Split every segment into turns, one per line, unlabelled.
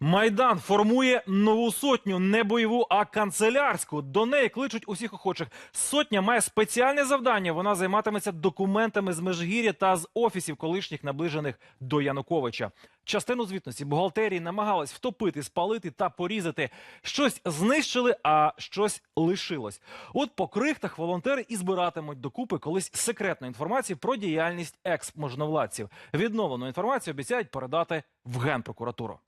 Майдан формує нову сотню, не бойову, а канцелярську. До неї кличуть усіх охочих. Сотня має спеціальне завдання. Вона займатиметься документами з Межгір'я та з офісів колишніх наближених до Януковича. Частину звітності бухгалтерії намагались втопити, спалити та порізати. Щось знищили, а щось лишилось. От по крихтах волонтери і збиратимуть докупи колись секретну інформацію про діяльність екс-можновладців. Відновлену інформацію обіцяють передати в генпрокуратуру.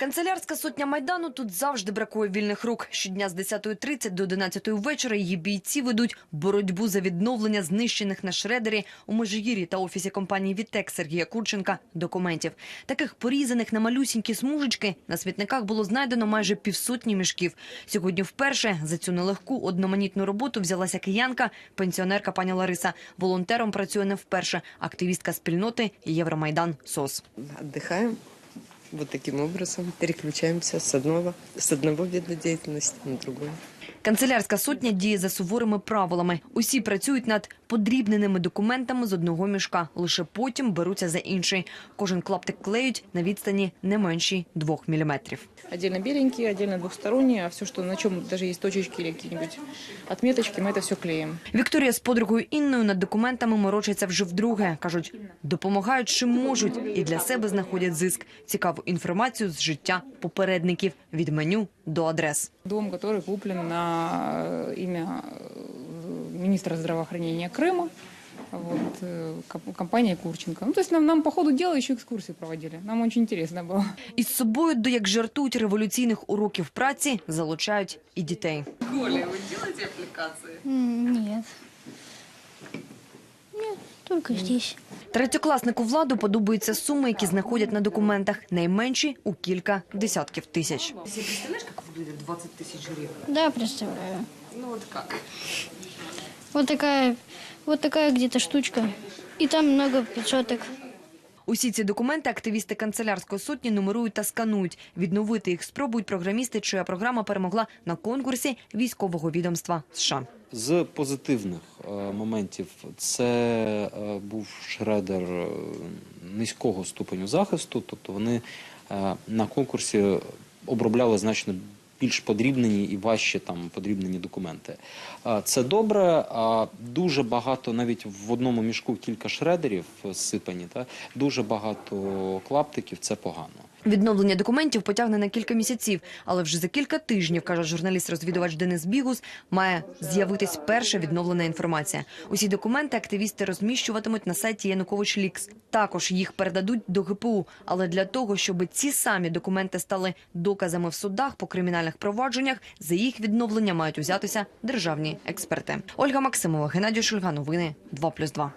Канцелярська сотня Майдану тут завжди бракує вільних рук. Щодня з 10.30 до 11.00 вечора її бійці ведуть боротьбу за відновлення знищених на шредері у Межигір'ї та офісі компанії «Вітек» Сергія Курченка документів. Таких порізаних на малюсінькі смужечки на смітниках було знайдено майже півсотні мішків. Сьогодні вперше за цю нелегку одноманітну роботу взялася киянка, пенсіонерка пані Лариса. Волонтером працює не вперше. Активістка спільноти Євромайдан СОС.
Отдыхаем вот таким образом, переключаемся с одного, с одного вида деятельности на другой.
Канцелярська сотня діє за суворими правилами. Усі працюють над подрібненими документами з одного мішка. Лише потім беруться за інший. Кожен клаптик клеють на відстані не меншій двох міліметрів.
Отдельно беленькие, отдельно двухсторонние, а все, что на чем даже есть точечки или какие-нибудь отметочки, мы все клеим.
Вікторія з подругою Інною над документами морочаться вже вдруге. Кажуть, допомагають чим можуть і для себе знаходять зиск. Цікаву інформацію з життя попередників від меню до адрес.
Дом, который куплен на э, имя э, министра здравоохранения Крыма, вот, э, комп- компания Курченко. Ну, то есть нам, нам по ходу дела еще экскурсии проводили. Нам очень интересно было.
Із собою до як жартують революційних уроків праці залучають і дітей.
М, Нет. Нет, только здесь.
Третьокласнику владу подобаються суми, які знаходять на документах, найменші у кілька десятків тисяч.
Да, представляю. Ну от як? Вот такая, вот такая где-то штучка. И там много пятьсоток.
Усі ці документи активісти канцелярської сотні нумерують та сканують. Відновити їх спробують програмісти, чия програма перемогла на конкурсі військового відомства США.
З позитивних е, моментів це е, був шредер е, низького ступеню захисту, тобто вони на конкурсі обробляли значно більш подрібнені і важче там подрібнені документи. Це добре. А дуже багато, навіть в одному мішку кілька шредерів сипані, та дуже багато клаптиків. Це погано.
Відновлення документів потягне на кілька місяців, але вже за кілька тижнів, каже журналіст-розвідувач Денис Бігус, має з'явитись перша відновлена інформація. Усі документи активісти розміщуватимуть на сайті Янукович Лікс. Також їх передадуть до ГПУ. Але для того, щоб ці самі документи стали доказами в судах по кримінальних провадженнях, за їх відновлення мають узятися державні експерти. Ольга Максимова, Геннадій Шульга. Новини 2+,2.